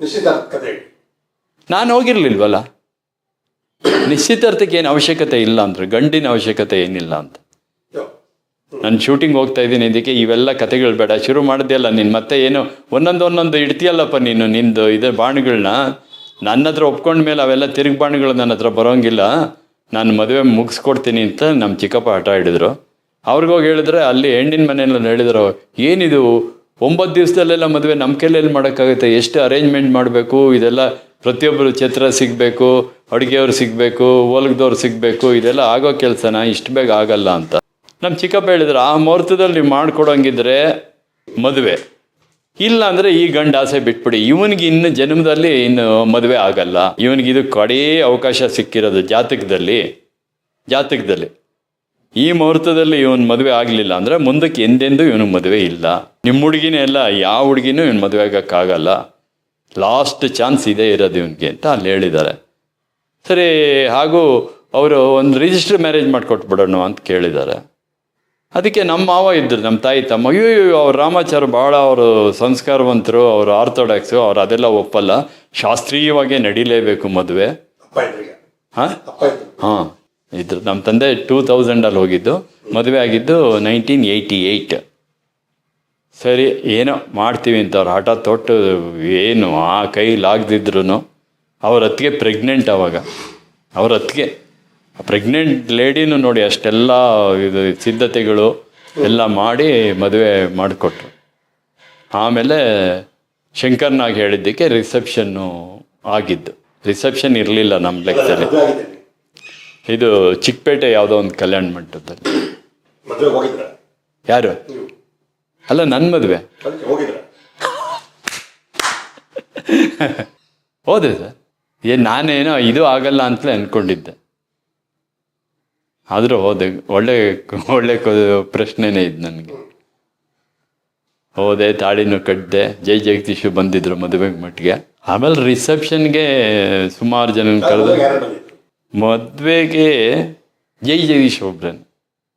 ನಿಶ್ಚಿತಾರ್ಥ ಕತೆ ನಾನು ಹೋಗಿರ್ಲಿಲ್ವಲ್ಲ? ನಿಶ್ಚಿತಾರ್ಥಕ್ಕೆ ಏನು ಅವಶ್ಯಕತೆ ಇಲ್ಲ ಅಂದ್ರೆ ಗಂಡಿನ ಅವಶ್ಯಕತೆ ಏನಿಲ್ಲ ಅಂತ. ನಾನು ಶೂಟಿಂಗ್ ಹೋಗ್ತಾ ಇದ್ದೀನಿ ಇದಕ್ಕೆ ಇವೆಲ್ಲ ಕತೆಗಳು ಬೇಡ. ಶುರು ಮಾಡಿದೆಯಲ್ಲ ನೀನು ಮತ್ತೆ ಏನು ಒಂದೊಂದು ಒಂದೊಂದು ಇಡ್ತೀಯಲ್ಲಪ್ಪ ನೀನು ನಿಂದು ಇದೆ ಬಾಣಗಳನ್ನ? ನನ್ನ ಹತ್ರ ಒಪ್ಕೊಂಡ ಮೇಲೆ ಅವೆಲ್ಲ ತಿರುಗಿ ಬಾಣಗಳು ನನ್ನ ಹತ್ರ ಬರೋಂಗಿಲ್ಲ. ನಾನು ಮದುವೆ ಮುಗಿಸ್ಕೊಡ್ತೀನಿ ಅಂತ ನಮ್ಮ ಚಿಕ್ಕಪ್ಪ ಹಠ ಹಿಡಿದ್ರು. ಅವ್ರಿಗೋಗಿ ಹೇಳಿದ್ರೆ ಅಲ್ಲಿ ಹೆಣ್ಣಿನ ಮನೆಯಲ್ಲ ಹೇಳಿದ್ರು ಏನಿದು? ಒಂಬತ್ತು ದಿವಸದಲ್ಲೆಲ್ಲ ಮದುವೆ ನಮ್ಮ ಕೈಯಲ್ಲಿ ಮಾಡೋಕ್ಕಾಗುತ್ತೆ. ಎಷ್ಟು ಅರೇಂಜ್ಮೆಂಟ್ ಮಾಡಬೇಕು? ಇದೆಲ್ಲ ಪ್ರತಿಯೊಬ್ಬರು ಛತ್ರ ಸಿಗಬೇಕು, ಅಡುಗೆಯವ್ರು ಸಿಗಬೇಕು, ಹೊಲಗದವ್ರು ಸಿಗಬೇಕು, ಇದೆಲ್ಲ ಆಗೋ ಕೆಲಸನ ಇಷ್ಟು ಬೇಗ ಆಗಲ್ಲ ಅಂತ. ನಮ್ಮ ಚಿಕ್ಕಪ್ಪ ಹೇಳಿದ್ರು, ಆ ಮುಹೂರ್ತದಲ್ಲಿ ನೀವು ಮಾಡ್ಕೊಡೋಂಗಿದ್ರೆ ಮದುವೆ. ಇಲ್ಲ ಅಂದರೆ ಈ ಗಂಡ ಆಸೆ ಬಿಟ್ಬಿಡಿ. ಇವನಿಗೆ ಇನ್ನು ಜನ್ಮದಲ್ಲಿ ಇನ್ನು ಮದುವೆ ಆಗಲ್ಲ. ಇವನಿಗೆ ಇದು ಕಡೇ ಅವಕಾಶ ಸಿಕ್ಕಿರೋದು ಜಾತಕದಲ್ಲಿ ಜಾತಕದಲ್ಲಿ. ಈ ಮುಹೂರ್ತದಲ್ಲಿ ಇವನ್ ಮದುವೆ ಆಗಲಿಲ್ಲ ಅಂದ್ರೆ ಮುಂದಕ್ಕೆ ಎಂದೆಂದೂ ಇವನು ಮದುವೆ ಇಲ್ಲ. ನಿಮ್ಮ ಹುಡುಗಿನೇ ಅಲ್ಲ ಯಾವ ಹುಡುಗಿನೂ ಇವನು ಮದುವೆ ಆಗಕ್ಕಾಗಲ್ಲ. ಲಾಸ್ಟ್ ಚಾನ್ಸ್ ಇದೆ ಇರೋದು ಇವನಿಗೆ ಅಂತ ಅಲ್ಲಿ ಹೇಳಿದ್ದಾರೆ. ಸರಿ ಹಾಗೂ ಅವರು ಒಂದು ರಿಜಿಸ್ಟರ್ ಮ್ಯಾರೇಜ್ ಮಾಡಿಕೊಟ್ಬಿಡೋಣ ಅಂತ ಕೇಳಿದ್ದಾರೆ. ಅದಕ್ಕೆ ನಮ್ಮ ಮಾವ ಇದ್ದರು ನಮ್ಮ ತಾಯಿ ತಮ್ಮ ಅಯ್ಯೋ ಅವ್ರು ರಾಮಾಚಾರ ಭಾಳ ಅವರು ಸಂಸ್ಕಾರವಂತರು ಅವರು ಆರ್ಥೋಡಾಕ್ಸು ಅವ್ರು ಅದೆಲ್ಲ ಒಪ್ಪಲ್ಲ. ಶಾಸ್ತ್ರೀಯವಾಗೇ ನಡೀಲೇಬೇಕು ಮದುವೆ. ಹಾಂ? ಹಾಂ. ಇದ್ರು. ನಮ್ಮ ತಂದೆ ಟೂ ತೌಸಂಡಲ್ಲಿ ಹೋಗಿದ್ದು. ಮದುವೆ ಆಗಿದ್ದು ನೈನ್ಟೀನ್ ಏಯ್ಟಿ ಏಯ್ಟ್. ಸರಿ, ಏನೋ ಮಾಡ್ತೀವಿ ಅಂತ ಅವ್ರು ಹಠ ತೊಟ್ಟು ಏನು, ಆ ಕೈಲಾಗದಿದ್ರು ಅವ್ರ ಅತ್ತಿಗೆ ಪ್ರೆಗ್ನೆಂಟ್ ಅವಾಗ. ಅವ್ರ ಅತ್ತಿಗೆ ಪ್ರೆಗ್ನೆಂಟ್ ಲೇಡಿನೂ ನೋಡಿ ಅಷ್ಟೆಲ್ಲ ಇದು ಸಿದ್ಧತೆಗಳು ಎಲ್ಲ ಮಾಡಿ ಮದುವೆ ಮಾಡಿಕೊಟ್ರು. ಆಮೇಲೆ ಶಂಕರ್ನಾಗ್ ಹೇಳಿದ್ದಕ್ಕೆ ರಿಸೆಪ್ಷನ್ನು ಆಗಿದ್ದು. ರಿಸೆಪ್ಷನ್ ಇರಲಿಲ್ಲ ನಮ್ಮ ಲೆಕ್ಕದಲ್ಲಿ ಇದು ಚಿಕ್ಕಪೇಟೆ ಯಾವುದೋ ಒಂದು ಕಲ್ಯಾಣ ಮಂಟಪದಲ್ಲಿ. ಯಾರು? ಅಲ್ಲ ನನ್ನ ಮದುವೆ. ಹೋದ್ರೆ ಸರ್. ಏ ನಾನೇನೋ ಇದು ಆಗಲ್ಲ ಅಂತಲೇ ಅಂದ್ಕೊಂಡಿದ್ದೆ ಆದರೂ ಹೋದೆ. ಒಳ್ಳೆ ಒಳ್ಳೆ ಪ್ರಶ್ನೆನೇ ಇದು ನನಗೆ. ಹೋದೆ ತಾಳಿನೂ ಕಟ್ಟಿದೆ ಜೈ ಜಗದೀಶು ಬಂದಿದ್ರು ಮದುವೆಗೆ ಮಟ್ಟಿಗೆ. ಆಮೇಲೆ ರಿಸೆಪ್ಷನ್ಗೆ ಸುಮಾರು ಜನ ಕರೆದು ಮದುವೆಗೆ ಜೈ ಜಗದೀಶ್ ಒಬ್ರನ್.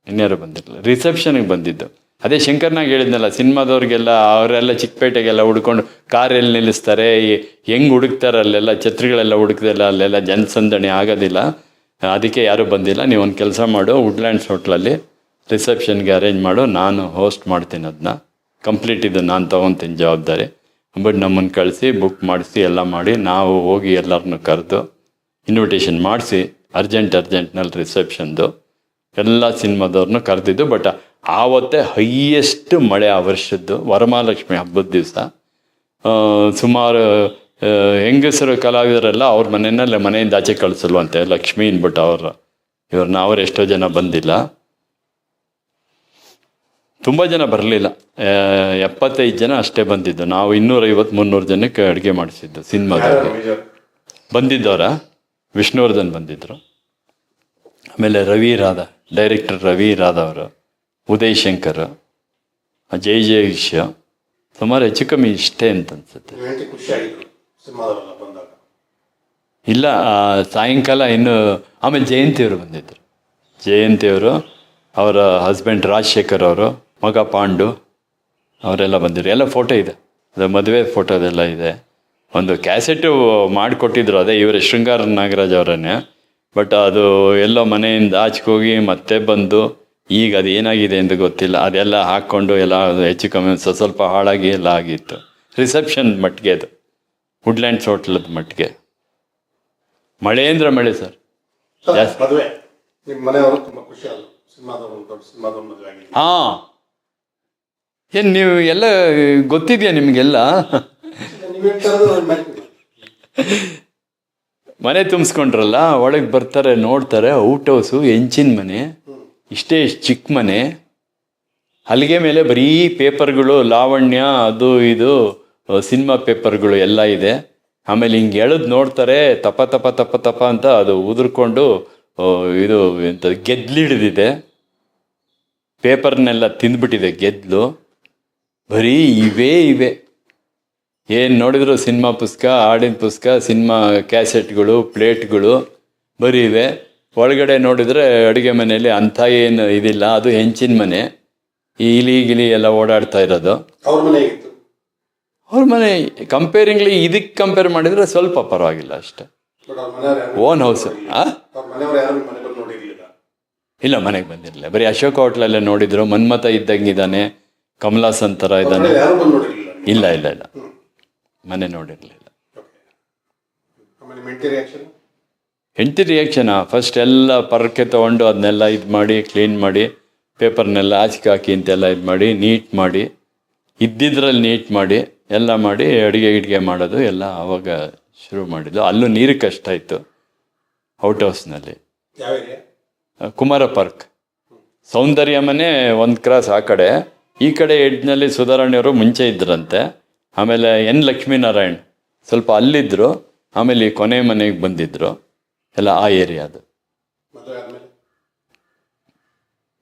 ಇನ್ಯಾರು ಬಂದಿರಲಿಲ್ಲ ರಿಸೆಪ್ಷನ್ಗೆ ಬಂದಿದ್ದು. ಅದೇ ಶಂಕರ್ನಾಗ ಹೇಳಿದ್ನಲ್ಲ, ಸಿನಿಮಾದವ್ರಿಗೆಲ್ಲ, ಅವರೆಲ್ಲ ಚಿಕ್ಕಪೇಟೆಗೆಲ್ಲ ಹುಡ್ಕೊಂಡು ಕಾರಲ್ಲಿ ನಿಲ್ಲಿಸ್ತಾರೆ. ಹೆಂಗೆ ಹೆಂಗ್ ಹುಡುಕ್ತಾರೆ ಅಲ್ಲೆಲ್ಲ, ಛತ್ರಿಗಳೆಲ್ಲ ಹುಡುಕ್ದೆಲ್ಲ, ಅಲ್ಲೆಲ್ಲ ಜನಸಂದಣಿ ಆಗೋದಿಲ್ಲ. ಅದಕ್ಕೆ ಯಾರೂ ಬಂದಿಲ್ಲ. ನೀವು ಒಂದು ಕೆಲಸ ಮಾಡು ವುಡ್ಲ್ಯಾಂಡ್ಸ್ ಹೋಟ್ಲಲ್ಲಿ ರಿಸೆಪ್ಷನ್ಗೆ ಅರೇಂಜ್ ಮಾಡು, ನಾನು ಹೋಸ್ಟ್ ಮಾಡ್ತೀನಿ ಅದನ್ನ ಕಂಪ್ಲೀಟ್ ಇದು, ನಾನು ತೊಗೊತೀನಿ ಜವಾಬ್ದಾರಿ. ಬಟ್ ನಮ್ಮನ್ನು ಕಳಿಸಿ, ಬುಕ್ ಮಾಡಿಸಿ, ಎಲ್ಲ ಮಾಡಿ, ನಾವು ಹೋಗಿ ಎಲ್ಲರನ್ನೂ ಕರೆದು ಇನ್ವಿಟೇಷನ್ ಮಾಡಿಸಿ ಅರ್ಜೆಂಟ್ ಅರ್ಜೆಂಟ್ನಲ್ಲಿ ರಿಸೆಪ್ಷನ್ದು ಎಲ್ಲ ಸಿನಿಮಾದವ್ರನ್ನೂ ಕರೆದಿದ್ದು ಬಟ್ ಆವತ್ತೇ ಹೈಯೆಸ್ಟ್ ಮಳೆ ಆ ವರ್ಷದ್ದು ವರಮಹಾಲಕ್ಷ್ಮಿ ಹಬ್ಬದ ದಿವಸ. ಸುಮಾರು ಹೆಂಗಸರು ಕಲಾವಿದರೆಲ್ಲ ಅವ್ರ ಮನೆಯಲ್ಲೇ ಮನೆಯಿಂದ ಆಚೆ ಕಳಿಸಲ್ವಂತೆ ಲಕ್ಷ್ಮಿ ಅಂದ್ಬಿಟ್ಟು ಅವ್ರ. ಇವ್ರನ್ನ ಅವ್ರು ಎಷ್ಟೋ ಜನ ಬಂದಿಲ್ಲ. ತುಂಬ ಜನ ಬರಲಿಲ್ಲ. ಎಪ್ಪತ್ತೈದು ಜನ ಅಷ್ಟೇ ಬಂದಿದ್ದು. ನಾವು ಇನ್ನೂರೈವತ್ತು ಮುನ್ನೂರು ಜನಕ್ಕೆ ಅಡುಗೆ ಮಾಡಿಸಿದ್ದು ಸಿನಿಮಾದಲ್ಲಿ. ಬಂದಿದ್ದವರ. ವಿಷ್ಣುವರ್ಧನ್ ಬಂದಿದ್ದರು ಆಮೇಲೆ ರವಿ ರಾಧ ಡೈರೆಕ್ಟರ್ ರವಿ ರಾಧ ಅವರು ಉದಯ್ ಶಂಕರ್ ಜೈ ಜಯೇಶ್ ಸುಮಾರು ಹೆಚ್ಚು ಕಮ್ಮಿ ಇಷ್ಟೇ ಅಂತ ಅನ್ಸುತ್ತೆ. ಇಲ್ಲ ಸಾಯಂಕಾಲ ಇನ್ನು ಆಮೇಲೆ ಜಯಂತಿಯವರು ಬಂದಿದ್ದರು ಜಯಂತಿಯವರು ಅವರ ಹಸ್ಬೆಂಡ್ ರಾಜಶೇಖರ್ ಅವರು ಮಗ ಪಾಂಡು ಅವರೆಲ್ಲ ಬಂದಿದ್ರು. ಎಲ್ಲ ಫೋಟೋ ಇದೆ. ಅದು ಮದುವೆ ಫೋಟೋದೆಲ್ಲ ಇದೆ. ಒಂದು ಕ್ಯಾಸೆಟು ಮಾಡಿಕೊಟ್ಟಿದ್ರು ಅದೇ ಇವರೇ ಶೃಂಗಾರ ನಾಗರಾಜ್ ಅವರನ್ನೇ. ಬಟ್ ಅದು ಎಲ್ಲೋ ಮನೆಯಿಂದ ಆಚೆಗೆ ಹೋಗಿ ಮತ್ತೆ ಬಂದು ಈಗ ಅದು ಏನಾಗಿದೆ ಅಂತ ಗೊತ್ತಿಲ್ಲ. ಅದೆಲ್ಲ ಹಾಕ್ಕೊಂಡು ಎಲ್ಲ ಹೆಚ್ಚು ಕಮ್ಮಿ ಸ್ವಲ್ಪ ಸ್ವಲ್ಪ ಹಾಳಾಗಿ ಎಲ್ಲ ಆಗಿತ್ತು. ರಿಸೆಪ್ಷನ್ ಮಟ್ಟಿಗೆ ಅದು. ವುಡ್ಲ್ಯಾಂಡ್ಸ್ ಹೋಟ್ಲದ ಮಟ್ಟಿಗೆ. ಮಳೆ ಅಂದ್ರೆ ಮಳೆ ಸರ್ ಹಾ. ಏನ್ ನೀವು ಎಲ್ಲ ಗೊತ್ತಿದೆಯಾ ನಿಮಗೆಲ್ಲ ನೀವು ಹೇಳ್ತಾ ಇರೋದು ಅವ್ರ ಮನೆ- ತುಂಬಿಸ್ಕೊಂಡ್ರಲ್ಲ, ಒಳಗೆ ಬರ್ತಾರೆ, ನೋಡ್ತಾರೆ, ಔಟ್ ಹೌಸು, ಹೆಂಚಿನ ಮನೆ, ಇಷ್ಟೇ ಇಷ್ಟು ಚಿಕ್ಕ ಮನೆ. ಹಲಿಗೆ ಮೇಲೆ ಬರೀ ಪೇಪರ್ಗಳು, ಲಾವಣ್ಯ, ಅದು ಇದು ಸಿನಿಮಾ ಪೇಪರ್ಗಳು ಎಲ್ಲ ಇದೆ. ಆಮೇಲೆ ಹಿಂಗೆ ಎಳೆದು ನೋಡ್ತಾರೆ, ತಪ ತಪ ತಪ ತಪ ಅಂತ ಅದು ಉದುರ್ಕೊಂಡು ಇದು ಎಂತ ಗೆದ್ಲಿಡಿದಿದೆ ಪೇಪರ್ನೆಲ್ಲ ತಿಂದ್ಬಿಟ್ಟಿದೆ ಗೆದ್ಲು. ಬರೀ ಇವೇ, ಇವೆ. ಏನು ನೋಡಿದ್ರು ಸಿನಿಮಾ ಪುಸ್ತಕ ಹಾಡಿನ ಪುಸ್ತಕ ಸಿನಿಮಾ ಕ್ಯಾಸೆಟ್ಗಳು ಪ್ಲೇಟ್ಗಳು ಬರೀ ಇವೆ. ಒಳಗಡೆ ನೋಡಿದ್ರೆ ಅಡುಗೆ ಮನೆಯಲ್ಲಿ ಅಂಥ ಏನು ಇದಿಲ್ಲ ಅದು ಹೆಂಚಿನ ಮನೆ. ಈ ಇಲಿ ಗಿಲಿ ಎಲ್ಲ ಓಡಾಡ್ತಾ ಇರೋದು. ಅವ್ರ ಮನೆ ಹೇಗಿತ್ತು? ಅವ್ರ ಮನೆ ಕಂಪೇರಿಂಗ್ಲಿ ಇದಕ್ಕೆ ಕಂಪೇರ್ ಮಾಡಿದರೆ ಸ್ವಲ್ಪ ಪರವಾಗಿಲ್ಲ ಅಷ್ಟೆ. ಓನ್ ಹೌಸ್ ಇಲ್ಲ ಮನೆಗೆ ಬಂದಿರಲಿಲ್ಲ. ಬರೀ ಅಶೋಕ್ ಹೋಟ್ಲಲ್ಲೇ ನೋಡಿದ್ರು. ಮನ್ಮತ ಇದ್ದಂಗಿದ್ದಾನೆ ಕಮಲಾಸನ್ ಥರ ಇದ್ದಾನೆ. ಇಲ್ಲ ಇಲ್ಲ ಇಲ್ಲ. ಮನೆ ನೋಡಿರಲಿಲ್ಲ. ಹೆಂಡತಿ ರಿಯಾಕ್ಷನ್ ಫಸ್ಟ್ ಎಲ್ಲ ಪರಕ್ಕೆ ತಗೊಂಡು ಅದನ್ನೆಲ್ಲ ಇದು ಮಾಡಿ ಕ್ಲೀನ್ ಮಾಡಿ ಪೇಪರ್ನೆಲ್ಲ ಆಚೆಗೆ ಹಾಕಿ ಅಂತೆಲ್ಲ ಇದು ಮಾಡಿ ನೀಟ್ ಮಾಡಿ ಇದ್ದಿದ್ರಲ್ಲಿ ನೀಟ್ ಮಾಡಿ ಎಲ್ಲ ಮಾಡಿ ಅಡುಗೆ ಗಿಡಿಗೆ ಮಾಡೋದು ಎಲ್ಲ ಆವಾಗ ಶುರು ಮಾಡಿದ್ದು. ಅಲ್ಲೂ ನೀರು ಕಷ್ಟ ಇತ್ತು ಔಟ್ ಹೌಸ್ನಲ್ಲಿ ಕುಮಾರ ಪಾರ್ಕ್ ಸೌಂದರ್ಯ ಮನೆ ಒಂದು ಕ್ರಾಸ್ ಆ ಕಡೆ. ಈ ಕಡೆ ಎಡ್ನಲ್ಲಿ ಸುಧಾರಾಣಿಯವರು ಮುಂಚೆ ಇದ್ರಂತೆ. ಆಮೇಲೆ ಎನ್ ಲಕ್ಷ್ಮೀನಾರಾಯಣ್ ಸ್ವಲ್ಪ ಅಲ್ಲಿದ್ದರು ಆಮೇಲೆ ಈ ಕೊನೆ ಮನೆಗೆ ಬಂದಿದ್ದರು ಎಲ್ಲ ಆ ಏರಿಯಾದು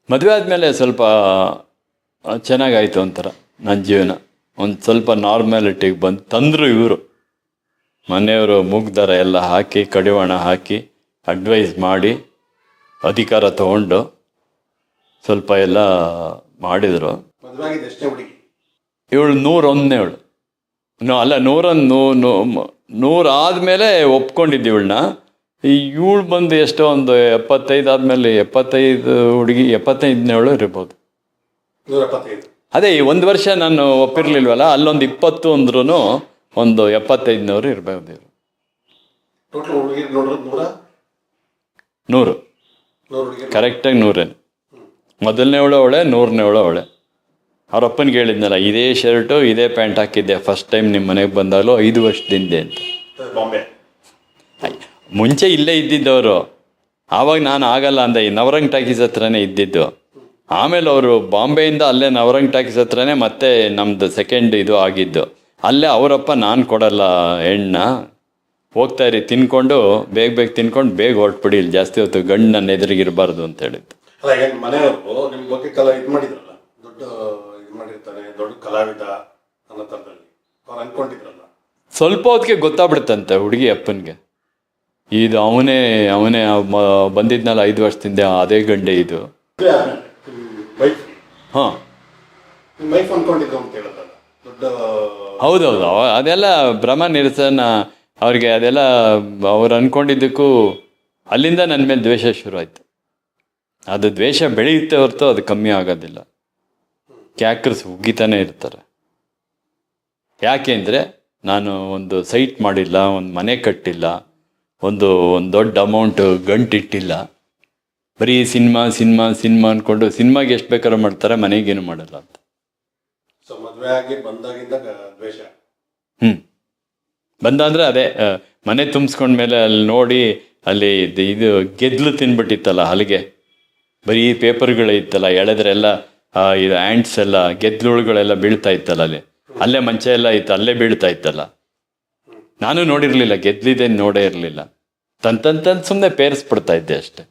ಮದುವೆ ಆದ್ಮೇಲೆ ಸ್ವಲ್ಪ ಚೆನ್ನಾಗಾಯಿತು ಒಂಥರ ನನ್ನ ಜೀವನ. ಒಂದು ಸ್ವಲ್ಪ ನಾರ್ಮ್ಯಾಲಿಟಿಗೆ ಬಂದು ತಂದರು ಇವರು. ಮನೆಯವರು ಮುಗ್ದರ ಎಲ್ಲ ಹಾಕಿ ಕಡಿವಾಣ ಹಾಕಿ ಅಡ್ವೈಸ್ ಮಾಡಿ ಅಧಿಕಾರ ತಗೊಂಡು ಸ್ವಲ್ಪ ಎಲ್ಲ ಮಾಡಿದರು. ಇವಳು ನೂರೊಂದನೇ ಎಷ್ಟನೇ ಇವಳು ನೂರೊಂದನೇವಳು ನೋ ಅಲ್ಲ ನೂರೊಂದು ನೂ ನೂ ನೂರು ಆದಮೇಲೆ ಒಪ್ಕೊಂಡಿದ್ದು ಇವಳನ್ನ. ಇವಳು ಬಂದು ಎಷ್ಟೋ ಒಂದು ಎಪ್ಪತ್ತೈದು ಆದಮೇಲೆ ಎಪ್ಪತ್ತೈದು ಹುಡುಗಿ ಎಪ್ಪತ್ತೈದನೇವಳು ಇರ್ಬೋದು. ಅದೇ ಈ ಒಂದು ವರ್ಷ ನಾನು ಒಪ್ಪಿರಲಿಲ್ವಲ್ಲ ಅಲ್ಲೊಂದು ಇಪ್ಪತ್ತು ಅಂದ್ರೂ ಒಂದು ಎಪ್ಪತ್ತೈದನವರು ಇರ್ಬೋದು ಇವರು. ನೂರ? ಕರೆಕ್ಟಾಗಿ ನೂರೇನು. ಮೊದಲನೇ ಅವಳೆ ನೂರನೇವಳು ಅವಳೆ. ಅವ್ರ ಅಪ್ಪನಿಗೆ ಹೇಳಿದ್ನಲ್ಲ ಇದೇ ಶರ್ಟು ಇದೇ ಪ್ಯಾಂಟ್ ಹಾಕಿದ್ದೆ. ಫಸ್ಟ್ ಟೈಮ್ ನಿಮ್ಮ ಮನೆಗೆ ಬಂದಾಗಲೂ ಐದು ವರ್ಷದಿಂದ ಅಂತ. ಮುಂಚೆ ಇಲ್ಲೇ ಇದ್ದಿದ್ದವರು. ಆವಾಗ ನಾನು ಆಗಲ್ಲ ಅಂದೆ. ಈ ನವರಂಗ್ ಟಾಕೀಸ್ ಹತ್ರನೇ ಇದ್ದಿದ್ದು. ಆಮೇಲೆ ಅವರು ಬಾಂಬೆಯಿಂದ ಅಲ್ಲೇ ನವರಂಗ್ ಟಾಕೀಸ್ ಹತ್ರನೇ ಮತ್ತೆ ನಮ್ದು ಸೆಕೆಂಡ್ ಇದು ಆಗಿದ್ದು. ಅಲ್ಲೇ ಅವರಪ್ಪ ನಾನು ಕೊಡಲ್ಲ ಹೆಣ್ಣ. ಹೋಗ್ತಾ ಇರಿ ತಿನ್ಕೊಂಡು ಬೇಗ ಬೇಗ ತಿನ್ಕೊಂಡು ಬೇಗ ಹೊರಟ್ಬಿಡಿ ಇಲ್ಲಿ ಜಾಸ್ತಿ ಹೊತ್ತು ಗಂಡು ನನ್ನ ಎದುರಿಗಿರಬಾರ್ದು ಅಂತ ಹೇಳಿದ್ದು. ದೊಡ್ಡ ಕಲಾವಿದ ಅನ್ನೋ ಥರದಲ್ಲಿ ಅವ್ರು ಅನ್ಕೊಂಡಿದ್ರಲ್ಲ. ಸ್ವಲ್ಪ ಹೊತ್ತಿಗೆ ಗೊತ್ತಾಗ್ಬಿಡುತ್ತಂತೆ ಹುಡುಗಿ ಅಪ್ಪನಿಗೆ. ಇದು ಅವನೇ ಅವನೇ ಬಂದಿದ್ನಲ್ಲ ಐದು ವರ್ಷದಿಂದ ಅದೇ ಗಂಡೆ ಇದು. ಹಾಂ. ಹೌದೌದು. ಅದೆಲ್ಲ ಭ್ರಮ ನಿರಸನ ಅವ್ರಿಗೆ ಅದೆಲ್ಲ ಅವ್ರು ಅನ್ಕೊಂಡಿದ್ದಕ್ಕೂ ಅಲ್ಲಿಂದ ನನ್ನ ಮೇಲೆ ದ್ವೇಷ ಶುರು ಆಯ್ತು ಅದು ದ್ವೇಷ ಬೆಳೆಯುತ್ತೆ ಹೊರತು ಅದು ಕಮ್ಮಿ ಆಗೋದಿಲ್ಲ. ಕ್ಯಾಕರ್ಸ್ ಉಗ್ಗಿತಾನೆ ಇರ್ತಾರೆ. ಯಾಕೆಂದರೆ ನಾನು ಒಂದು ಸೈಟ್ ಮಾಡಿಲ್ಲ ಒಂದು ಮನೆ ಕಟ್ಟಿಲ್ಲ ಒಂದು ಒಂದು ದೊಡ್ಡ ಅಮೌಂಟ್ ಗಂಟಿಟ್ಟಿಲ್ಲ. ಬರೀ ಸಿನಿಮಾ ಸಿನಿಮಾ ಸಿನಿಮಾ ಅಂದ್ಕೊಂಡು ಸಿನಿಮಾಗೆ ಎಷ್ಟು ಬೇಕಾದ್ರೂ ಮಾಡ್ತಾರೆ ಮನೆಗೇನು ಮಾಡಲ್ಲ ಅಂತ. ಸೊ ಮದುವೆ ಆಗಿ ಬಂದಾಗಿಂದ ದ್ವೇಷ? ಅಂದರೆ ಅದೇ ಮನೆ ತುಂಬಿಸ್ಕೊಂಡ್ಮೇಲೆ ಅಲ್ಲಿ ನೋಡಿ ಅಲ್ಲಿ ಇದು ಇದು ಗೆದ್ಲು ತಿನ್ಬಿಟ್ಟಿತ್ತಲ್ಲ ಹಲಿಗೆ. ಬರೀ ಪೇಪರ್ಗಳು ಇತ್ತಲ್ಲ ಎಳೆದ್ರೆಲ್ಲ ಇದು ಆ್ಯಂಡ್ಸ್ ಎಲ್ಲ, ಗೆದ್ದಲುಗಳೆಲ್ಲ ಬೀಳ್ತಾ ಇತ್ತಲ್ಲ ಅಲ್ಲಿ. ಅಲ್ಲೇ ಮಂಚ ಎಲ್ಲ ಇತ್ತು, ಅಲ್ಲೇ ಬೀಳ್ತಾ ಇತ್ತಲ್ಲ. ನಾನು ನೋಡಿರ್ಲಿಲ್ಲ ಗೆದ್ಲಿದೆ ನೋಡೇ ಇರಲಿಲ್ಲ. ತಂತಂತಂದು ಸುಮ್ಮನೆ ಪೇರಿಸ್ಬಿಡ್ತಾ ಇದ್ದೆ ಅಷ್ಟೆ.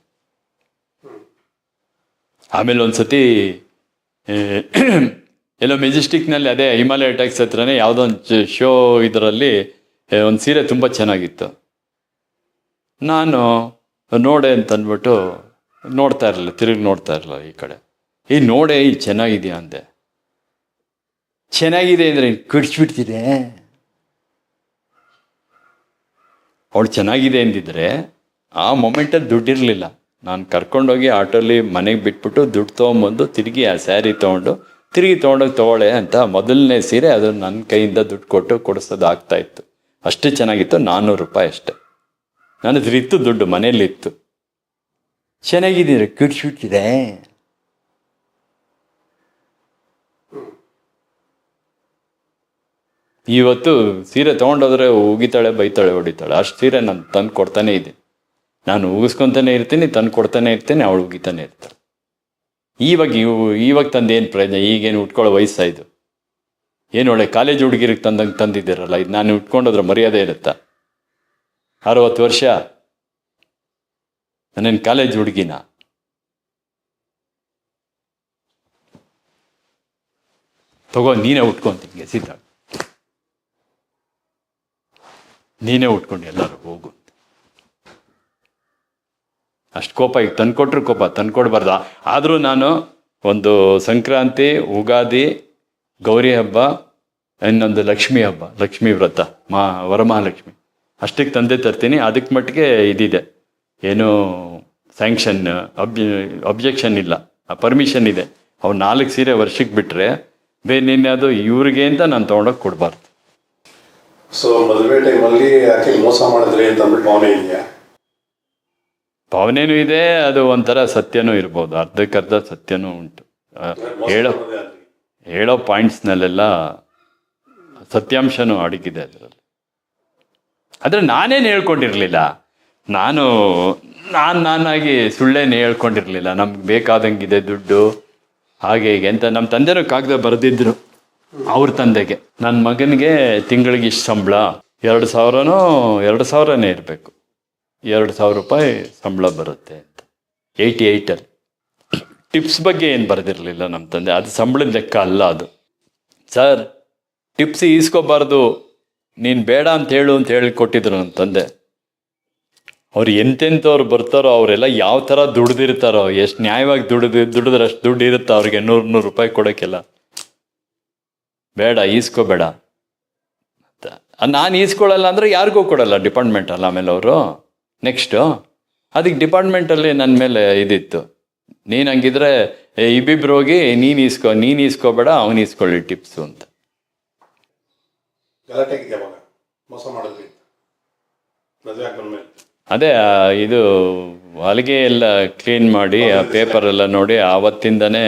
ಆಮೇಲೆ ಒಂದ್ಸತಿ ಎಲ್ಲೋ ಮೆಜೆಸ್ಟಿಕ್ನಲ್ಲಿ ಅದೇ ಹಿಮಾಲಯ ಟ್ಯಾಕ್ಸ್ ಹತ್ರನೇ ಯಾವುದೋ ಒಂದು ಶೋ ಇದರಲ್ಲಿ ಒಂದು ಸೀರೆ ತುಂಬ ಚೆನ್ನಾಗಿತ್ತು. ನಾನು ನೋಡೆ ಅಂತ ಅಂದ್ಬಿಟ್ಟು ನೋಡ್ತಾ ಇರಲಿಲ್ಲ, ತಿರುಗಿ ನೋಡ್ತಾ ಇರಲಿಲ್ಲ ಈ ಕಡೆ. ಈ ನೋಡೆ ಈ ಚೆನ್ನಾಗಿದೆಯಾ ಅಂದೆ. ಚೆನ್ನಾಗಿದೆ ಅಂದರೆ ಕಡಿಸ್ಬಿಡ್ತಿದೆ. ಅವಳು ಚೆನ್ನಾಗಿದೆ ಅಂದಿದ್ರೆ ಆ ಮೊಮೆಂಟಲ್ಲಿ ದುಡ್ಡಿರಲಿಲ್ಲ. ನಾನು ಕರ್ಕೊಂಡೋಗಿ ಆಟೋಲಿ ಮನೆಗೆ ಬಿಟ್ಬಿಟ್ಟು ದುಡ್ಡು ತೊಗೊಂಬಂದು ತಿರುಗಿ ಆ ಸ್ಯಾರಿ ತೊಗೊಂಡು, ತಿರುಗಿ ತೊಗೊಂಡೋಗಿ ತೊಗೊಳೆ ಅಂತ ಮೊದಲನೇ ಸೀರೆ ಅದು ನನ್ನ ಕೈಯಿಂದ ದುಡ್ಡು ಕೊಟ್ಟು ಕೊಡಿಸೋದು ಆಗ್ತಾ ಇತ್ತು. ಅಷ್ಟು ಚೆನ್ನಾಗಿತ್ತು, ನಾನ್ನೂರು ರೂಪಾಯಿ ಅಷ್ಟೆ. ನನ್ನ ಇತ್ತು ದುಡ್ಡು ಮನೇಲಿತ್ತು ಚೆನ್ನಾಗಿದ್ದೀರಿ ಕಿಡ್ಸ್ಬಿಟ್ಟಿದೆ ಇವತ್ತು ಸೀರೆ ತೊಗೊಂಡೋದ್ರೆ ಉಗಿತಾಳೆ, ಬೈತಾಳೆ, ಹೊಡಿತಾಳೆ. ಅಷ್ಟು ಸೀರೆ ನಾನು ತಂದು ಕೊಡ್ತಾನೆ ಇದ್ದೀನಿ. ನಾನು ಉಗಿಸ್ಕೊತಾನೆ ಇರ್ತೀನಿ, ತಂದು ಕೊಡ್ತಾನೆ ಇರ್ತೀನಿ, ಅವಳು ಉಗಿತಾನೆ ಇರ್ತಾಳೆ. ಇವಾಗ ಇವು ಇವಾಗ ಏನು ಪ್ರಯೋಜನ? ಈಗೇನು ಉಟ್ಕೊಳ್ಳೋ ವಯಸ್ಸಾಯಿತು? ಏನು ಒಳ್ಳೆ ಕಾಲೇಜ್ ಹುಡುಗಿರಿಗೆ ತಂದಂಗೆ ತಂದಿದ್ದೀರಲ್ಲ? ಇದು ನಾನು ಉಟ್ಕೊಂಡೋದ್ರೆ ಮರ್ಯಾದೆ ಇರುತ್ತಾ? ಅರವತ್ತು ವರ್ಷ? ನಾನೇನು ಕಾಲೇಜ್ ಹುಡುಗಿನ? ತಗೋ, ನೀನೇ ಉಟ್ಕೊಂತೀನಿ, ಸೀತಾ. ನೀನೇ ಉಟ್ಕೊಂಡು ಎಲ್ಲರೂ ಹೋಗು ಅಷ್ಟು ಕೋಪ ಈಗ ತಂದ್ಕೊಟ್ರು ಕೋಪ, ತಂದ್ಕೊಡ್ಬಾರ್ದ. ಆದರೂ ನಾನು ಒಂದು ಸಂಕ್ರಾಂತಿ, ಉಗಾದಿ, ಗೌರಿ ಹಬ್ಬ, ಇನ್ನೊಂದು ಲಕ್ಷ್ಮಿ ಹಬ್ಬ, ಲಕ್ಷ್ಮಿ ವ್ರತ, ಮಾ, ವರಮಹಾಲಕ್ಷ್ಮಿ. ಅಷ್ಟಕ್ಕೆ ತಂದೆ ತರ್ತೀನಿ, ಅದಕ್ಕೆ ಮಟ್ಟಿಗೆ ಇದಿದೆ. ಏನು ಸ್ಯಾಂಕ್ಷನ್ ಅಬ್ ಅಬ್ಜೆಕ್ಷನ್ ಇಲ್ಲ ಪರ್ಮಿಷನ್ ಇದೆ. ಅವ್ರು ನಾಲ್ಕು ಸೀರೆ ವರ್ಷಕ್ಕೆ ಬಿಟ್ಟರೆ ಬೇರೆ ನಿನ್ನೆ ಅದು ಇವ್ರಿಗೆ ಅಂತ ನಾನು ತೊಗೊಂಡೋಗಿ ಕೊಡಬಾರ್ದು. ಸೊ ಮದುವೆ ಟೈಮಲ್ಲಿ ಯಾಕೆ ಮೋಸ ಮಾಡಿದ್ರಿ ಅಂತ ಅಂದ್ಬಿಟ್ಟು ಭಾವನೆ ಇದೆಯಾ? ಭಾವನೆನೂ ಇದೆ ಅದು ಒಂಥರ ಸತ್ಯನೂ ಇರ್ಬೋದು ಅರ್ಧಕ್ಕರ್ಧ ಸತ್ಯನೂ ಉಂಟು. ಹೇಳೋ. ಹೇಳೋ ಪಾಯಿಂಟ್ಸ್ನಲ್ಲೆಲ್ಲ ಸತ್ಯಾಂಶನೂ ಅಡಗಿದೆ ಅದರಲ್ಲಿ. ಆದರೆ ನಾನೇನು ಹೇಳ್ಕೊಂಡಿರಲಿಲ್ಲ ನಾನು ನಾನು ನಾನಾಗಿ ಸುಳ್ಳೇನು ಹೇಳ್ಕೊಂಡಿರಲಿಲ್ಲ ನಮ್ಗೆ ಬೇಕಾದಂಗಿದೆ ದುಡ್ಡು ಹಾಗೆ ಹೀಗೆ ಅಂತ ನಮ್ಮ ತಂದೆನೂ ಕಾಗದ ಬರೆದಿದ್ರು. ಅವ್ರ ತಂದೆಗೆ. ನನ್ನ ಮಗನಿಗೆ ತಿಂಗಳಿಗೆ ಇಷ್ಟು ಸಂಬಳ. ಎರಡು ಸಾವಿರನೋ, ಎರಡು ಸಾವಿರನೇ ಇರಬೇಕು. ಎರಡು ಸಾವಿರ ರೂಪಾಯಿ ಸಂಬಳ ಬರುತ್ತೆ ಅಂತ. ಏಯ್ಟಿ ಏಯ್ಟಲ್ಲಿ ಟಿಪ್ಸ್ ಬಗ್ಗೆ ಏನು ಬರೆದಿರಲಿಲ್ಲ ನಮ್ಮ ತಂದೆ. ಅದು ಸಂಬಳದ ಲೆಕ್ಕ ಅಲ್ಲ ಅದು. ಸರ್ ಟಿಪ್ಸ್ ಈಸ್ಕೋಬಾರ್ದು. ನೀನು ಬೇಡ ಅಂತ ಹೇಳು ಅಂತ ಹೇಳಿ ಕೊಟ್ಟಿದ್ರು ನಮ್ಮ ತಂದೆ. ಅವ್ರು ಎಂತೆಂಥವ್ರು ಬರ್ತಾರೋ ಅವರೆಲ್ಲ ಯಾವ ಥರ ದುಡ್ದಿರ್ತಾರೋ, ಎಷ್ಟು ನ್ಯಾಯವಾಗಿ ದುಡ್ದು ದುಡಿದ್ರೆ ಅಷ್ಟು ದುಡ್ಡು ಇರುತ್ತೆ ಅವ್ರಿಗೆ? ನೂರು ನೂರು ರೂಪಾಯಿ ಕೊಡೋಕ್ಕೆಲ್ಲ ಬೇಡ ಈಸ್ಕೋಬೇಡ. ನಾನು ಈಸ್ಕೊಳ್ಳಲ್ಲ ಅಂದರೆ ಯಾರಿಗೂ ಕೊಡಲ್ಲ ಡಿಪಾರ್ಟ್ಮೆಂಟಲ್ಲ ಆಮೇಲೆ ಅವರು. ನೆಕ್ಸ್ಟು ಅದಕ್ಕೆ ಡಿಪಾರ್ಟ್ಮೆಂಟಲ್ಲಿ ನನ್ನ ಮೇಲೆ ಇದಿತ್ತು. ನೀನು ಹಂಗಿದ್ರೆ ಇಬ್ಬಿಬ್ರು ಹೋಗಿ ನೀನು ಈಸ್ಕೊ ನೀನು ಈಸ್ಕೋಬೇಡ ಅವನು ಈಸ್ಕೊಳ್ಳಿ ಟಿಪ್ಸು ಅಂತ. ಅದೇ ಇದು ಹೊಲಿಗೆ ಎಲ್ಲ ಕ್ಲೀನ್ ಮಾಡಿ ಆ ಪೇಪರ್ ಎಲ್ಲ ನೋಡಿ ಆವತ್ತಿಂದನೇ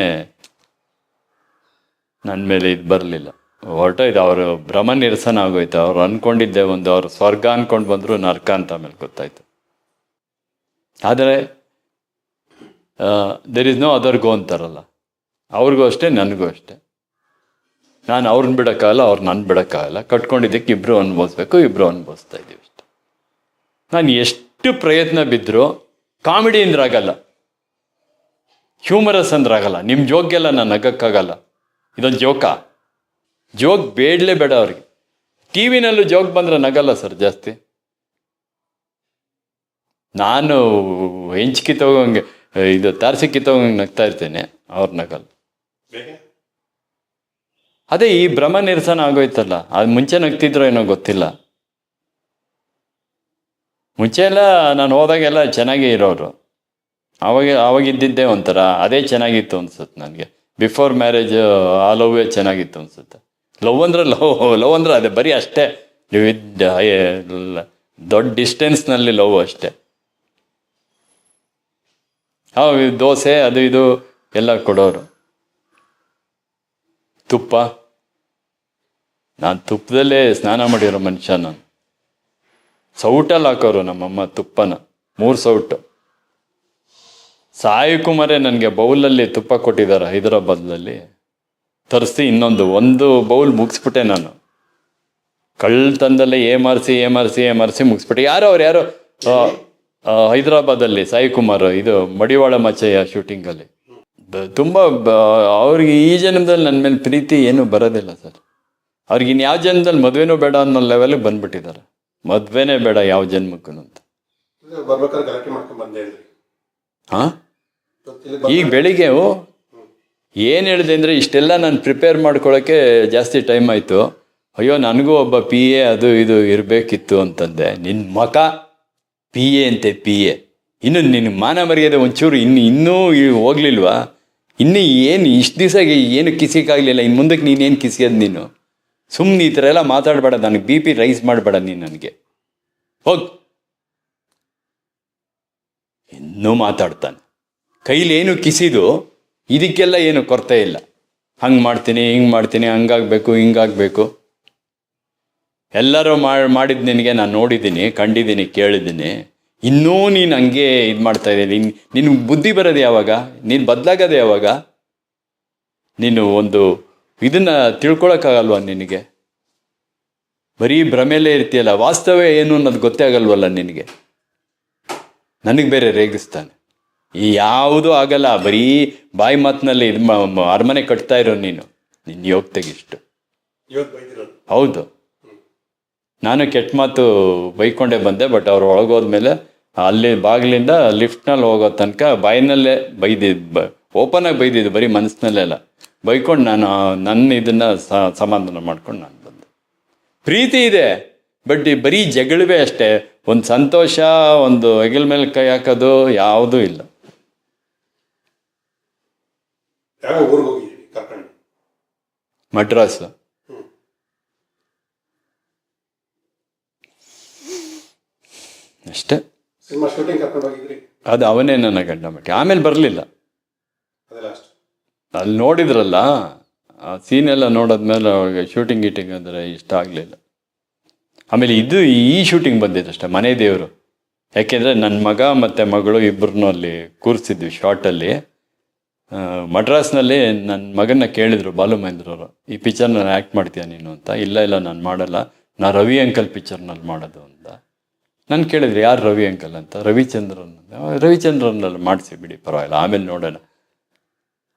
ನನ್ನ ಮೇಲೆ ಇದು ಬರಲಿಲ್ಲ. ಹೊರಟೋಯ್ತು ಅವರು ಭ್ರಮ ನಿರಸನ ಆಗೋಯ್ತು. ಅವ್ರು ಅಂದ್ಕೊಂಡಿದ್ದೆ ಒಂದು ಅವ್ರು ಸ್ವರ್ಗ ಅಂದ್ಕೊಂಡು ಬಂದರು ನರ್ಕ ಅಂತ ಆಮೇಲೆ ಗೊತ್ತಾಯ್ತು. ಆದರೆ there is no other go ಅಂತಾರಲ್ಲ. ಅವ್ರಿಗೂ ಅಷ್ಟೇ, ನನಗೂ ಅಷ್ಟೇ. ನಾನು ಅವ್ರನ್ನ ಬಿಡೋಕ್ಕಾಗಲ್ಲ, ಅವ್ರು ನನ್ನ ಬಿಡೋಕ್ಕಾಗಲ್ಲ. ಕಟ್ಕೊಂಡಿದ್ದಕ್ಕೆ ಇಬ್ಬರು ಅನುಭವಿಸ್ಬೇಕು ಇಬ್ಬರು ಅನುಭವಿಸ್ತಾ ಇದ್ದೀವಿ ಅಷ್ಟೇ. ನಾನು ಎಷ್ಟು ಪ್ರಯತ್ನ ಬಿದ್ದರೂ ಕಾಮಿಡಿ ಅಂದ್ರಾಗಲ್ಲ ಹ್ಯೂಮರಸ್ ಅಂದ್ರಾಗಲ್ಲ ನಿಮ್ಮ ಜೋಗ್ಯಲ್ಲ ನಾನು ನಗಕ್ಕಾಗಲ್ಲ. ಇದೊಂದು ಜೋಕ ಜೋಕ್ ಬೇಡಲೇ ಬೇಡ ಅವ್ರಿಗೆ. ಟಿ ವಿನಲ್ಲೂ ಜೋಕ್ ಬಂದ್ರೆ ನಗಲ್ಲ ಸರ್ ಜಾಸ್ತಿ. ನಾನು ಹೆಂಚಿಕೆ ತಗೊಂಗೆ ಇದು ತಾರಸಿಕ್ಕಿ ತಗೊಂಗೆ ನಗ್ತಾ ಇರ್ತೇನೆ ಅವ್ರ ನಗಲ್ ಅದೇ ಈ ಭ್ರಮ ನಿರಸನ ಆಗೋಯ್ತಲ್ಲ ಅದು ಮುಂಚೆ ನಗ್ತಿದ್ರೋ ಏನೋ ಗೊತ್ತಿಲ್ಲ. ಮುಂಚೆ ಎಲ್ಲ ನಾನು ಹೋದಾಗೆಲ್ಲ ಚೆನ್ನಾಗೇ ಇರೋರು. ಅವಾಗ ಅವಾಗಿದ್ದಿದ್ದೇ ಒಂಥರ ಅದೇ ಚೆನ್ನಾಗಿತ್ತು ಅನ್ಸುತ್ತೆ ನನಗೆ. ಬಿಫೋರ್ ಮ್ಯಾರೇಜ್ ಆ ಲವ್ವೇ ಚೆನ್ನಾಗಿತ್ತು ಅನ್ಸುತ್ತೆ. ಲವ್ ಅಂದ್ರೆ ಲವ್ ಲವ್ ಅಂದ್ರೆ ಅದೇ, ಬರೀ ಅಷ್ಟೇ. ವಿತ್ ದೊಡ್ಡ ಡಿಸ್ಟೆನ್ಸ್ನಲ್ಲಿ ಲವ್ ಅಷ್ಟೇ. ಹಾಂ ದೋಸೆ, ಅದು ಇದು, ಎಲ್ಲ ಕೊಡೋರು. ತುಪ್ಪ. ನಾನು ತುಪ್ಪದಲ್ಲೇ ಸ್ನಾನ ಮಾಡಿರೋ ಮನುಷ್ಯ ನಾನು. ಸೌಟಲ್ಲಿ ಹಾಕೋರು ನಮ್ಮಮ್ಮ ತುಪ್ಪನ. ಮೂರು ಸೌಟು. ಸಾಯಿ ಕುಮಾರೇ ನನಗೆ ಬೌಲಲ್ಲಿ ತುಪ್ಪ ಕೊಟ್ಟಿದ್ದಾರೆ ಹೈದರಾಬಾದ್ನಲ್ಲಿ ತರಿಸಿ ಇನ್ನೊಂದು ಒಂದು ಬೌಲ್ ಮುಗಿಸ್ಬಿಟ್ಟೆ ನಾನು. ಕಳ್ತನದಲ್ಲೇ ಏಮಾರಿಸಿ ಏಮಾರಿಸಿ ಏಮಾರಿಸಿ ಮುಗಿಸ್ಬಿಟ್ಟೆ. ಯಾರೋ ಅವ್ರು ಯಾರೋ ಹೈದರಾಬಾದಲ್ಲಿ ಸಾಯಿ ಕುಮಾರ್ ಇದು ಮಡಿವಾಳ ಮಚ್ಚಯ್ಯ ಶೂಟಿಂಗಲ್ಲಿ. ತುಂಬ ಅವ್ರಿಗೆ ಈ ಜನ್ಮದಲ್ಲಿ ನನ್ನ ಮೇಲೆ ಪ್ರೀತಿ ಏನು ಬರೋದಿಲ್ಲ ಸರ್. ಅವ್ರಿಗೆ ಯಾವ ಜನ್ಮದಲ್ಲಿ ಮದುವೆನೂ ಬೇಡ ಅನ್ನೋ ಲೆವೆಲ್ಗೆ ಬಂದ್ಬಿಟ್ಟಿದ್ದಾರೆ. ಮದುವೆನೇ ಬೇಡ ಯಾವ ಜನ್ಮಕ್ಕೂ ಅಂತ. ಹಾಂ ಈಗ ಬೆಳಿಗ್ಗೆ ಏನು ಹೇಳಿದೆ ಅಂದರೆ ಇಷ್ಟೆಲ್ಲ ನಾನು ಪ್ರಿಪೇರ್ ಮಾಡ್ಕೊಳ್ಳೋಕ್ಕೆ ಜಾಸ್ತಿ ಟೈಮ್ ಆಯಿತು. ಅಯ್ಯೋ, ನನಗೂ ಒಬ್ಬ ಪಿ ಎ ಅದು ಇದು ಇರಬೇಕಿತ್ತು ಅಂತಂದೆ. ನಿನ್ನ ಮಕ ಪಿ ಎ ಅಂತೆ ಪಿ ಎ ಇನ್ನು ನಿನ್ನ ಮಾನ ಮರ್ಯಾದೆ ಒಂಚೂರು ಇನ್ನು ಇನ್ನೂ ಹೋಗ್ಲಿಲ್ವಾ? ಇನ್ನು ಏನು ಇಷ್ಟು ದಿವಸ ಏನು ಕಿಸಿಕಾಗಲಿಲ್ಲ ಇನ್ನು ಮುಂದಕ್ಕೆ ನೀನೇನು ಕಿಸಿಯೋದು ನೀನು? ಸುಮ್ಮನೆ ಈ ಥರ ಎಲ್ಲ ಮಾತಾಡಬೇಡ, ನನಗೆ ಬಿ ಪಿ ರೈಸ್ ಮಾಡಬೇಡ ನೀನು ನನಗೆ. ಹೋಗ್. ಇನ್ನೂ ಮಾತಾಡ್ತಾನೆ. ಕೈಲೇನು ಕಿಸಿದು ಇದಕ್ಕೆಲ್ಲ ಏನು ಕೊರತೆ ಇಲ್ಲ. ಹಂಗೆ ಮಾಡ್ತೀನಿ, ಹಿಂಗೆ ಮಾಡ್ತೀನಿ, ಹಂಗಾಗಬೇಕು, ಹಿಂಗಾಗಬೇಕು. ಎಲ್ಲರೂ ಮಾಡಿ ಮಾಡಿದ ನಿನಗೆ ನಾನು ನೋಡಿದ್ದೀನಿ, ಕಂಡಿದ್ದೀನಿ, ಕೇಳಿದ್ದೀನಿ. ಇನ್ನೂ ನೀನು ಹಂಗೆ ಇದು ಮಾಡ್ತಾ ಇದ್ದೀನಿ ನಿನ್ನ ಬುದ್ಧಿ ಬರೋದು ಯಾವಾಗ? ನೀನು ಬದಲಾಗೋದು ಯಾವಾಗ? ನೀನು ಒಂದು ಇದನ್ನು ತಿಳ್ಕೊಳಕ್ಕಾಗಲ್ವ ನಿನಗೆ? ಬರೀ ಭ್ರಮೆಯಲ್ಲೇ ಇರ್ತೀಯಲ್ಲ, ವಾಸ್ತವ ಏನು ಅನ್ನೋದು ಗೊತ್ತೇ ಆಗಲ್ವಲ್ಲ ನಿನಗೆ? ನನಗೆ ಬೇರೆ ರೇಗಿಸ್ತಾನೆ. ಯಾವುದೂ ಆಗಲ್ಲ. ಬರೀ ಬಾಯಿ ಮಾತಿನಲ್ಲಿ ಇದು ಅರಮನೆ ಕಟ್ತಾ ಇರೋ ನೀನು. ನಿನ್ನ ಯೋಗ ತೆಗಿಷ್ಟು ಹೌದು. ನಾನು ಕೆಟ್ಟ ಮಾತು ಬೈಕೊಂಡೇ ಬಂದೆ ಬಟ್ ಅವ್ರು ಒಳಗೋದ್ಮೇಲೆ ಅಲ್ಲಿ ಬಾಗಿಲಿಂದ ಲಿಫ್ಟ್ನಲ್ಲಿ ಹೋಗೋ ತನಕ ಬಾಯಿನಲ್ಲೇ ಬೈದಿದ್ದು ಬ ಓಪನ್ ಆಗಿ ಬೈದಿದ್ದು ಬರೀ ಮನಸ್ಸಿನಲ್ಲೆಲ್ಲ ಬೈಕೊಂಡು ನಾನು ನನ್ನ ಇದನ್ನ ಸಮಾಧಾನ ಮಾಡ್ಕೊಂಡು ನಾನು ಬಂದೆ. ಪ್ರೀತಿ ಇದೆ ಬಟ್ ಬರೀ ಜಗಳವೇ ಅಷ್ಟೇ. ಒಂದು ಸಂತೋಷ ಒಂದು ಹೆಗಲ ಮೇಲೆ ಕೈ ಹಾಕೋದು ಯಾವುದೂ ಇಲ್ಲ. ಯಾವ ಊರಿಗೆ ಹೋಗಿದ್ದೀವಿ ಕರ್ಕೊಂಡು ಮಡ್ರಾಸ್. ಅಷ್ಟೇ. ಸಿನಿಮಾ ಶೂಟಿಂಗ್ ಕರ್ಕೊಂಡು ಹೋಗಿದ್ರಿ? ಅದು ಅವನೇ ನನ್ನ ಗಂಡ ಮಟ್ಟಿ ಆಮೇಲೆ ಬರಲಿಲ್ಲ. ಅಲ್ಲಿ ನೋಡಿದ್ರಲ್ಲ ಆ ಸೀನ್ ಎಲ್ಲ ನೋಡಿದ್ಮೇಲೆ ಅವ್ರಿಗೆ ಶೂಟಿಂಗ್ ಗೀಟಿಂಗ್ ಅಂದರೆ ಇಷ್ಟ ಆಗಲಿಲ್ಲ. ಆಮೇಲೆ ಇದು ಈ ಶೂಟಿಂಗ್ ಬಂದಿದ್ದಷ್ಟೇ ಮನೆ ದೇವರು. ಯಾಕೆಂದರೆ ನನ್ನ ಮಗ ಮತ್ತು ಮಗಳು ಇಬ್ಬರನ್ನೂ ಅಲ್ಲಿ ಕೂರಿಸಿದ್ವಿ ಶಾರ್ಟಲ್ಲಿ ಮಡ್ರಾಸ್ನಲ್ಲಿ ನನ್ನ ಮಗನ್ನ ಕೇಳಿದರು ಬಾಲು ಮಹೇಂದ್ರ ಅವರು ಈ ಪಿಕ್ಚರ್ ನಾನು ಆ್ಯಕ್ಟ್ ಮಾಡ್ತೀಯ ನೀನು ಅಂತ? ಇಲ್ಲ ಇಲ್ಲ ನಾನು ಮಾಡಲ್ಲ. ನಾ ರವಿ ಅಂಕಲ್ ಪಿಕ್ಚರ್ನಲ್ಲಿ ಮಾಡೋದು ಅಂತ. ನಾನು ಕೇಳಿದ್ರು ಯಾರು ರವಿ ಅಂಕಲ್ ಅಂತ? ರವಿಚಂದ್ರನ್. ರವಿಚಂದ್ರನಲ್ಲಿ "ಆ, ಮಾಡಿಸಿ ಬಿಡಿ ಪರವಾಗಿಲ್ಲ ಆಮೇಲೆ ನೋಡೋಣ.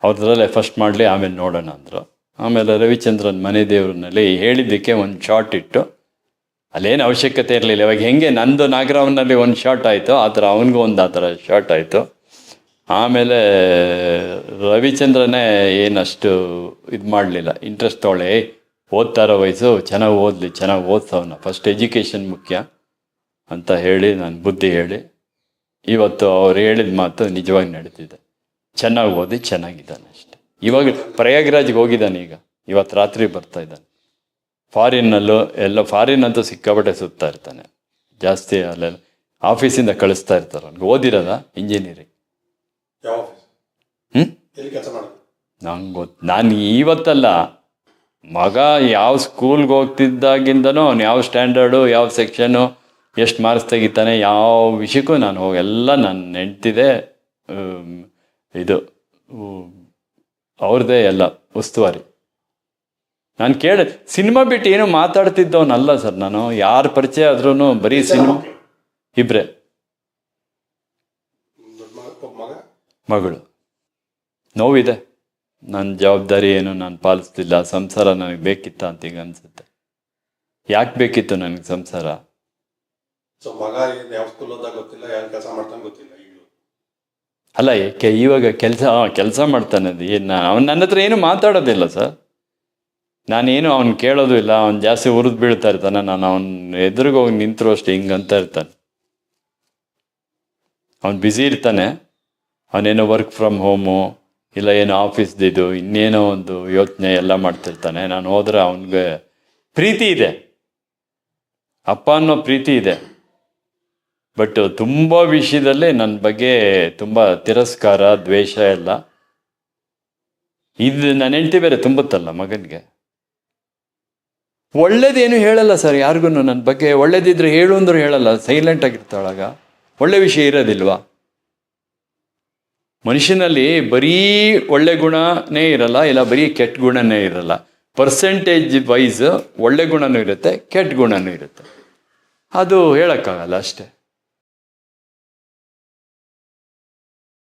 ಅವ್ರದ್ರಲ್ಲೇ ಫಸ್ಟ್ ಮಾಡಲಿ ಆಮೇಲೆ ನೋಡೋಣ ಅಂದರು. ಆಮೇಲೆ ರವಿಚಂದ್ರನ್ ಮನೆ ದೇವ್ರನಲ್ಲಿ ಹೇಳಿದ್ದಕ್ಕೆ ಒಂದು ಶಾರ್ಟ್ ಇಟ್ಟು ಅಲ್ಲೇನು ಅವಶ್ಯಕತೆ ಇರಲಿಲ್ಲ ಇವಾಗ ಹೆಂಗೆ ನಂದು ನಾಗರಾವ್ನಲ್ಲಿ ಒಂದು ಶಾರ್ಟ್ ಆಯಿತು ಆ ಥರ ಅವನಿಗೂ ಒಂದು ಆ ಥರ ಶಾರ್ಟ್ ಆಯಿತು. ಆಮೇಲೆ, ರವಿಚಂದ್ರನೇ ಏನಷ್ಟು ಇದು ಮಾಡಲಿಲ್ಲ ಇಂಟ್ರೆಸ್ಟ್ ತೊಳೆ ಓದ್ತಾ ವಯಸ್ಸು, ಚೆನ್ನಾಗಿ ಓದಲಿ, ಚೆನ್ನಾಗಿ ಓದ್ತವನ ಫಸ್ಟ್ ಎಜುಕೇಷನ್ ಮುಖ್ಯ ಅಂತ ಹೇಳಿ, ನಾನು ಬುದ್ಧಿ ಹೇಳಿ, ಇವತ್ತು ಅವ್ರು ಹೇಳಿದ ಮಾತು ನಿಜವಾಗಿ ನಡೀತಿದೆ. ಚೆನ್ನಾಗಿ ಓದಿ, ಚೆನ್ನಾಗಿದ್ದಾನೆ ಅಷ್ಟೆ. ಇವಾಗ ಪ್ರಯಾಗ್ರಾಜ್ಗೆ ಹೋಗಿದ್ದಾನೆ ಈಗ ಇವತ್ತು ರಾತ್ರಿ ಬರ್ತಾ ಇದ್ದಾನೆ. ಫಾರಿನ್ನಲ್ಲೂ ಎಲ್ಲ, ಫಾರಿನ್ ಅಂತೂ ಸಿಕ್ಕಾಪಟ್ಟೆ ಸುತ್ತಾ ಇರ್ತಾನೆ. ಜಾಸ್ತಿ ಅಲ್ಲೆಲ್ಲ, ಆಫೀಸಿಂದ ಕಳಿಸ್ತಾ ಇರ್ತಾರೆ. ಅವ್ನಿಗೆ ಓದಿರೋದ? ಇಂಜಿನಿಯರಿಂಗ್ ಯಾವ ಆಫೀಸ್ ಹ್ಞೂ ಎಲ್ಲಿ ಕೆಲಸ ಮಾಡೋದು? ನಂಗೆ ಗೊತ್ತು ನಾನು ಇವತ್ತಲ್ಲ ಮಗ ಯಾವ ಸ್ಕೂಲ್ಗೆ ಹೋಗ್ತಿದ್ದಾಗಿಂದನೂ ಅವ್ನು ಯಾವ ಸ್ಟ್ಯಾಂಡರ್ಡು ಯಾವ ಸೆಕ್ಷನು ಎಷ್ಟು ಮಾರ್ಕ್ಸ್ ತೆಗಿತಾನೆ ಯಾವ ವಿಷಯಕ್ಕೂ ನಾನು ಹೋಗೆಲ್ಲ ನಾನು ನೆಂಟಿದೆ ಇದು ಅವ್ರದ್ದೇ ಎಲ್ಲ ಉಸ್ತುವಾರಿ. ನಾನು ಕೇಳ ಸಿನಿಮಾ ಬಿಟ್ಟು ಏನು ಮಾತಾಡ್ತಿದ್ದವನಲ್ಲ ಸರ್ ನಾನು. ಯಾರ ಪರಿಚಯ ಆದ್ರೂ ಬರೀ ಸಿನಿಮಾ ಇಬ್ಬರೇ ದೊಡ್ಡ ಮಗ ಒಬ್ಬ ಮಗ ಮಗಳು. ನೋವಿದೆ. ನನ್ನ ಜವಾಬ್ದಾರಿ ಏನು? ನಾನು ಪಾಲಿಸ್ತಿಲ್ಲ. ಸಂಸಾರ ನನಗೆ ಬೇಕಿತ್ತ ಅಂತ ಈಗ ಅನ್ಸುತ್ತೆ. ಯಾಕೆ ಬೇಕಿತ್ತು ನನಗೆ ಸಂಸಾರ? ಸೊ ಮಗ ಯಾವ ಸ್ಕೂಲ್ ಓದಾಗ ಗೊತ್ತಿಲ್ಲ ಯಾವ ಕೆಲಸ ಮಾಡ್ತಾನೆ ಗೊತ್ತಿಲ್ಲ ಈಗಲೂ ಅಲ್ಲ ಏಕೆ ಇವಾಗ ಕೆಲಸ ಕೆಲಸ ಮಾಡ್ತಾನೆ ಅದು. ಏನು ಅವನು ನನ್ನ ಹತ್ರ ಏನು ಮಾತಾಡೋದಿಲ್ಲ ಸರ್. ನಾನೇನು ಅವ್ನು ಕೇಳೋದು ಇಲ್ಲ. ಅವ್ನು ಜಾಸ್ತಿ ಉರಿದು ಬೀಳ್ತಾ ಇರ್ತಾನೆ. ನಾನು ಅವ್ನ ಎದುರಿಗೆ ಹೋಗಿ ನಿಂತರು ಅಷ್ಟೇ ಹಿಂಗಂತ ಇರ್ತಾನೆ. ಅವ್ನು ಬ್ಯುಸಿ ಇರ್ತಾನೆ. ಅವನೇನೋ ವರ್ಕ್ ಫ್ರಮ್ ಹೋಮು ಇಲ್ಲ ಏನೋ ಆಫೀಸ್ದಿದು ಇನ್ನೇನೋ ಒಂದು ಯೋಚನೆ ಎಲ್ಲ ಮಾಡ್ತಿರ್ತಾನೆ. ನಾನು ಹೋದ್ರೆ ಅವನಿಗೆ ಪ್ರೀತಿ ಇದೆ. ಅಪ್ಪ ಅನ್ನೋ ಪ್ರೀತಿ ಇದೆ. ಬಟ್ ತುಂಬ ವಿಷಯದಲ್ಲಿ ನನ್ನ ಬಗ್ಗೆ ತುಂಬ ತಿರಸ್ಕಾರ, ದ್ವೇಷ ಎಲ್ಲ. ಇದು ನನ್ನ ಹೆಂಡತಿ ಬೇರೆ ತುಂಬುತ್ತಲ್ಲ ಮಗನಿಗೆ. ಒಳ್ಳೇದೇನು ಹೇಳಲ್ಲ ಸರ್ ಯಾರಿಗೂ ನನ್ನ ಬಗ್ಗೆ. ಒಳ್ಳೇದಿದ್ರೆ ಹೇಳು ಅಂದ್ರೆ ಹೇಳಲ್ಲ. ಸೈಲೆಂಟ್ ಆಗಿರ್ತಾಳಾಗ. ಒಳ್ಳೆ ವಿಷಯ ಇರೋದಿಲ್ವಾ? ಮನುಷ್ಯನಲ್ಲಿ ಬರೀ ಒಳ್ಳೆ ಗುಣನೇ ಇರಲ್ಲ, ಇಲ್ಲ ಬರೀ ಕೆಟ್ಟ ಗುಣನೇ ಇರಲ್ಲ. ಪರ್ಸೆಂಟೇಜ್ ವೈಸ್ ಒಳ್ಳೆ ಗುಣನೂ ಇರುತ್ತೆ, ಕೆಟ್ಟ ಗುಣನೂ ಇರುತ್ತೆ. ಅದು ಹೇಳೋಕ್ಕಾಗಲ್ಲ ಅಷ್ಟೇ.